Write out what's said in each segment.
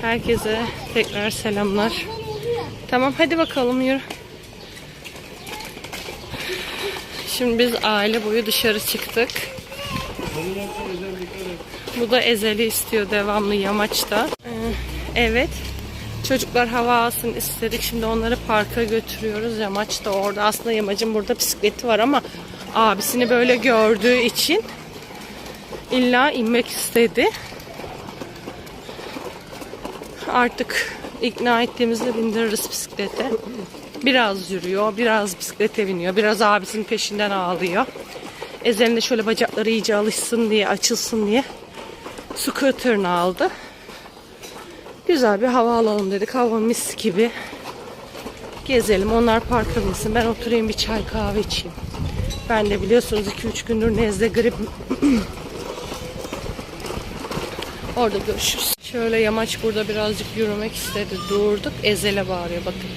Herkese tekrar selamlar. Tamam hadi bakalım yürü. Şimdi biz aile boyu dışarı çıktık. Bu da ezeli istiyor devamlı yamaçta. Ee, evet. Çocuklar hava alsın istedik. Şimdi onları parka götürüyoruz. Yamaç da orada. Aslında yamacın burada bisikleti var ama abisini böyle gördüğü için illa inmek istedi. Artık ikna ettiğimizde bindiririz bisiklete. Biraz yürüyor, biraz bisiklete biniyor, biraz abisinin peşinden ağlıyor. Ezel'in şöyle bacakları iyice alışsın diye, açılsın diye scooter'ını aldı. Güzel bir hava alalım dedik. Hava mis gibi. Gezelim. Onlar parka binsin. Ben oturayım bir çay kahve içeyim. Ben de biliyorsunuz 2-3 gündür nezle grip. Orada görüşürüz. Şöyle yamaç burada birazcık yürümek istedi. Durduk. Ezel'e bağırıyor bakın.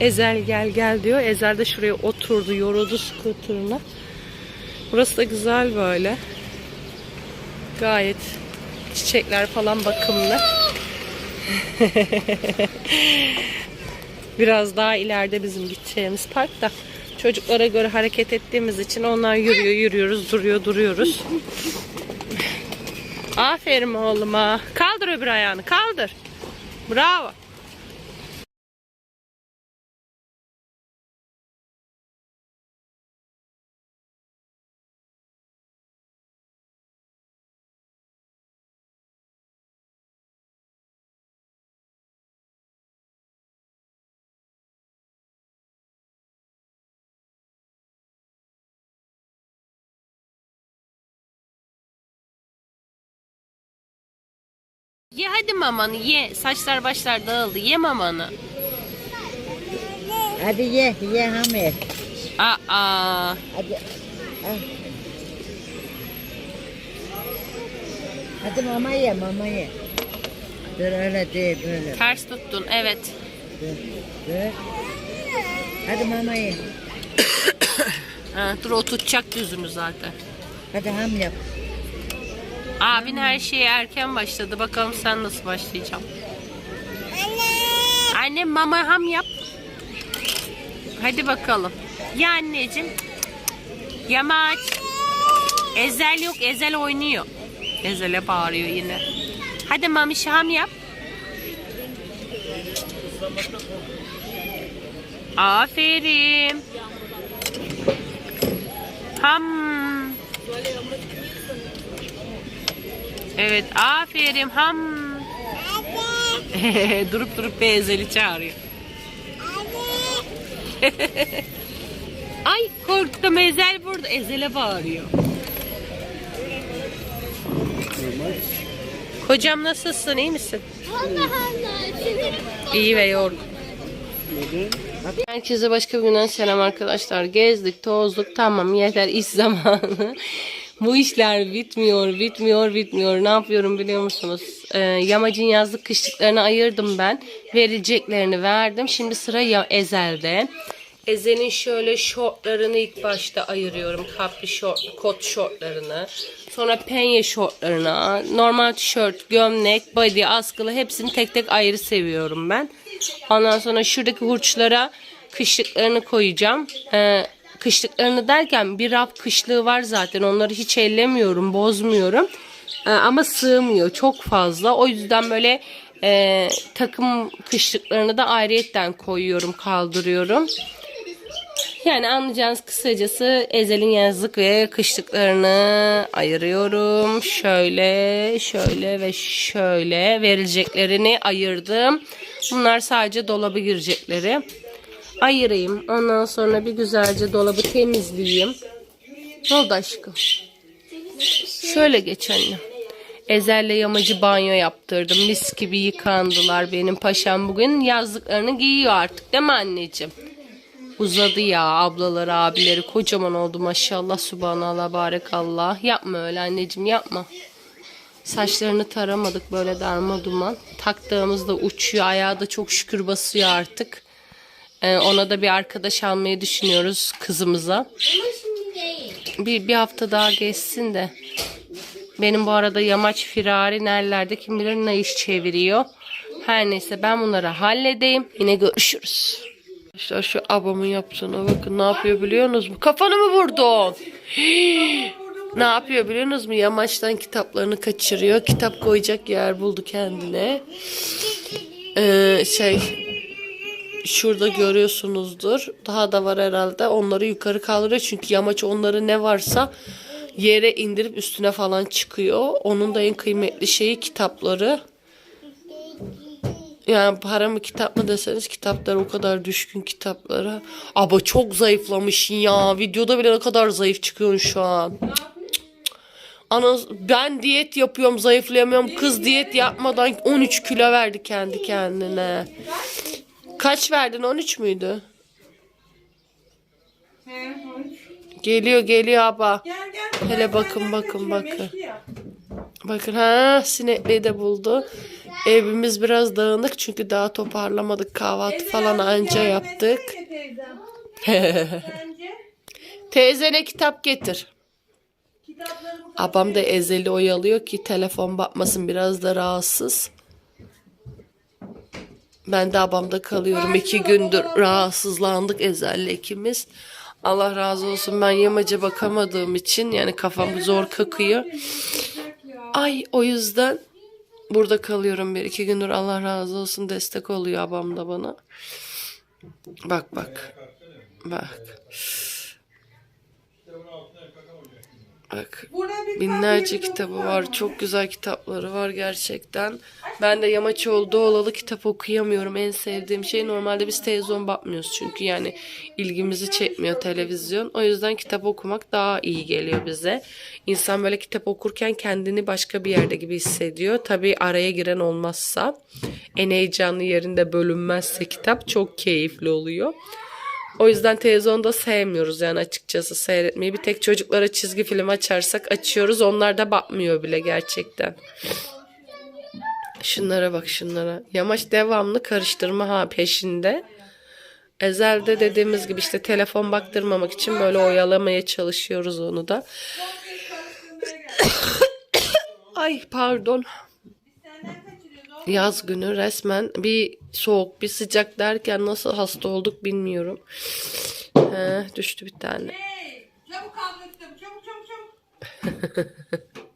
Ezel gel gel diyor. Ezel de şuraya oturdu. Yoruldu skuterına. Burası da güzel böyle. Gayet çiçekler falan bakımlı. Biraz daha ileride bizim gideceğimiz park da çocuklara göre hareket ettiğimiz için onlar yürüyor, yürüyoruz, duruyor, duruyoruz. Aferin oğluma. Kaldır öbür ayağını, kaldır. Bravo. Ye hadi mamanı ye. Saçlar başlar dağıldı. Ye mamanı. Hadi ye, ye Hamir. Aa. Hadi. al. Hadi mama ye, mama ye. Dur öyle değil, böyle. Ters tuttun. Evet. Dur, dur. Hadi mama ye. Ha, dur o tutacak yüzünü zaten. Hadi ham yap. Abin her şeye erken başladı. Bakalım sen nasıl başlayacaksın. Anne mama ham yap. Hadi bakalım. Ya anneciğim. Yamaç. Ezel yok. Ezel oynuyor. Ezel'e bağırıyor yine. Hadi mamiş ham yap. Aferin. Ham. Evet, aferin ham. durup durup bir Ezel'i çağırıyor. Ay korktum Ezel burada. Ezel'e bağırıyor. Kocam nasılsın? iyi misin? İyi ve yorgun. Herkese başka bir günden selam arkadaşlar. Gezdik, tozduk. Tamam yeter iş zamanı. Bu işler bitmiyor, bitmiyor, bitmiyor. Ne yapıyorum biliyor musunuz? Ee, yamacın yazlık kışlıklarını ayırdım ben. Verileceklerini verdim. Şimdi sıra ya Ezel'de. Ezel'in şöyle şortlarını ilk başta ayırıyorum. Kapri şort, kot şortlarını. Sonra penye şortlarını, normal tişört, gömlek, body, askılı hepsini tek tek ayrı seviyorum ben. Ondan sonra şuradaki hurçlara kışlıklarını koyacağım. Ee, kışlıklarını derken bir raf kışlığı var zaten. Onları hiç ellemiyorum, bozmuyorum. Ee, ama sığmıyor çok fazla. O yüzden böyle e, takım kışlıklarını da ayrıyetten koyuyorum, kaldırıyorum. Yani anlayacağınız kısacası Ezel'in yazlık ve kışlıklarını ayırıyorum. Şöyle, şöyle ve şöyle verileceklerini ayırdım. Bunlar sadece dolaba girecekleri. Ayırayım. Ondan sonra bir güzelce dolabı temizleyeyim. Ne oldu aşkım? Şöyle geç anne. Ezel'le yamacı banyo yaptırdım. Mis gibi yıkandılar benim paşam bugün. Yazlıklarını giyiyor artık değil mi anneciğim? Uzadı ya ablaları abileri kocaman oldu maşallah subhanallah barekallah. Yapma öyle anneciğim yapma. Saçlarını taramadık böyle darma duman. Taktığımızda uçuyor ayağı da çok şükür basıyor artık. Ee, ona da bir arkadaş almayı düşünüyoruz kızımıza. Bir, bir hafta daha geçsin de Benim bu arada yamaç firari nerelerde kim bilir ne iş çeviriyor. Her neyse ben bunları halledeyim. Yine görüşürüz. İşte şu abamın yaptığına bakın ne yapıyor biliyorsunuz mu? Kafanı mı vurdun? ne yapıyor biliyorsunuz mu? Yamaçtan kitaplarını kaçırıyor. Kitap koyacak yer buldu kendine. Ee, şey şurada görüyorsunuzdur. Daha da var herhalde. Onları yukarı kaldırıyor. Çünkü yamaç onları ne varsa yere indirip üstüne falan çıkıyor. Onun da en kıymetli şeyi kitapları. Yani para mı kitap mı deseniz kitaplar o kadar düşkün kitaplara. Ama çok zayıflamışsın ya. Videoda bile ne kadar zayıf çıkıyorsun şu an. Ana ben diyet yapıyorum zayıflayamıyorum. Kız diyet yapmadan 13 kilo verdi kendi kendine. Kaç verdin 13 müydü? Geliyor geliyor abla. Gel gel. Hele bakın bakın bakın. Bakın ha sinekliği de buldu. Evimiz biraz dağınık çünkü daha toparlamadık. Kahvaltı falan anca yaptık. Teyzene kitap getir. Abam da ezeli oyalıyor ki telefon bakmasın biraz da rahatsız. Ben de abamda kalıyorum. iki gündür rahatsızlandık ezelle ikimiz. Allah razı olsun ben yamaca bakamadığım için yani kafam zor kakıyor. Ay o yüzden burada kalıyorum bir iki gündür Allah razı olsun destek oluyor abam da bana. Bak bak. Bak. Bak. Binlerce kitabı var. Çok güzel kitapları var gerçekten. Ben de yamaç olduğu olalı kitap okuyamıyorum. En sevdiğim şey normalde biz televizyon bakmıyoruz. Çünkü yani ilgimizi çekmiyor televizyon. O yüzden kitap okumak daha iyi geliyor bize. İnsan böyle kitap okurken kendini başka bir yerde gibi hissediyor. Tabii araya giren olmazsa en heyecanlı yerinde bölünmezse kitap çok keyifli oluyor. O yüzden televizyonda sevmiyoruz yani açıkçası seyretmeyi. Bir tek çocuklara çizgi film açarsak açıyoruz. Onlar da bakmıyor bile gerçekten. Şunlara bak şunlara. Yamaç devamlı karıştırma ha peşinde. Ezel'de dediğimiz gibi işte telefon baktırmamak için böyle oyalamaya çalışıyoruz onu da. Ay pardon. Yaz günü resmen bir soğuk bir sıcak derken nasıl hasta olduk bilmiyorum. He, düştü bir tane. Hey, çabuk kitabı. Çabuk çabuk çabuk.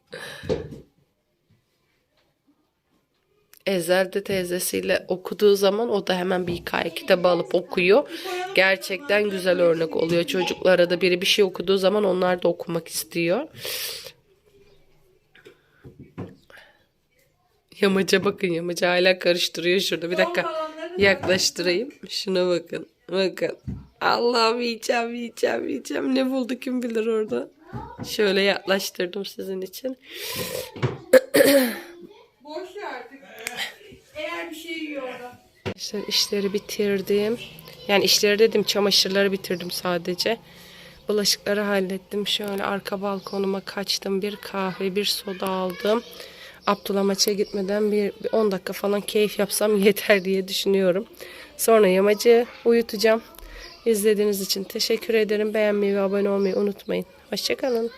Ezel'de teyzesiyle okuduğu zaman o da hemen bir hikaye kitabı alıp okuyor. Gerçekten güzel örnek oluyor. Çocuklara da biri bir şey okuduğu zaman onlar da okumak istiyor. Yamaca bakın yamaca hala karıştırıyor şurada. Bir dakika yaklaştırayım. Şuna bakın. Bakın. Allah'ım yiyeceğim yiyeceğim yiyeceğim. Ne buldu kim bilir orada. Şöyle yaklaştırdım sizin için. Boş ver artık. Eğer bir şey yiyor orada. İşte işleri bitirdim. Yani işleri dedim çamaşırları bitirdim sadece. Bulaşıkları hallettim. Şöyle arka balkonuma kaçtım. Bir kahve, bir soda aldım. Abdullah maça gitmeden bir, bir 10 dakika falan keyif yapsam yeter diye düşünüyorum. Sonra yamacı uyutacağım. İzlediğiniz için teşekkür ederim. Beğenmeyi ve abone olmayı unutmayın. Hoşçakalın.